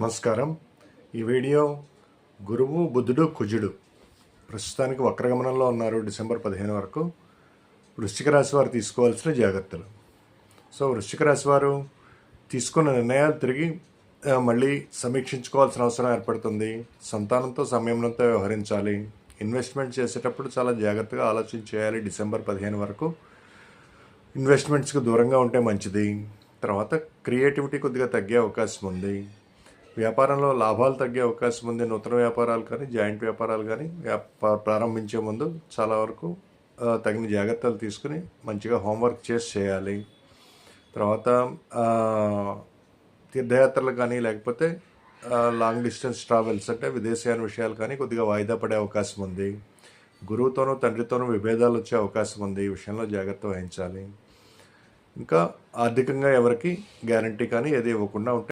నమస్కారం. ఈ వీడియో గురువు బుద్ధుడు కుజుడు ప్రస్తుతానికి వక్రగమనంలో ఉన్నారు డిసెంబర్ పదిహేను వరకు. వృశ్చిక రాశి వారు తీసుకోవాల్సిన జాగ్రత్తలు. సో వృశ్చిక రాశి వారు తీసుకున్న నిర్ణయాలు తిరిగి మళ్ళీ సమీక్షించుకోవాల్సిన అవసరం ఏర్పడుతుంది. సంతానంతో సంయమనంతో వ్యవహరించాలి. ఇన్వెస్ట్మెంట్ చేసేటప్పుడు చాలా జాగ్రత్తగా ఆలోచన చేయాలి డిసెంబర్ పదిహేను వరకు. ఇన్వెస్ట్మెంట్స్కి దూరంగా ఉంటే మంచిది. తర్వాత క్రియేటివిటీ కొద్దిగా తగ్గే అవకాశం ఉంది. వ్యాపారంలో లాభాలు తగ్గే అవకాశం ఉంది. నూతన వ్యాపారాలు కానీ జాయింట్ వ్యాపారాలు కానీ వ్యాపార ప్రారంభించే ముందు చాలా వరకు తగిన జాగ్రత్తలు తీసుకుని మంచిగా హోంవర్క్ చేసి చేయాలి. తర్వాత తీర్థయాత్రలు కానీ లేకపోతే లాంగ్ డిస్టెన్స్ ట్రావెల్స్ అంటే విదేశీయాన విషయాలు కానీ కొద్దిగా వాయిదా పడే అవకాశం ఉంది. గురువుతోనూ తండ్రితోనూ విభేదాలు వచ్చే అవకాశం ఉంది. ఈ విషయంలో జాగ్రత్త వహించాలి. ఇంకా ఆర్థికంగా ఎవరికి గ్యారంటీ కానీ ఏది ఇవ్వకుండా ఉంటే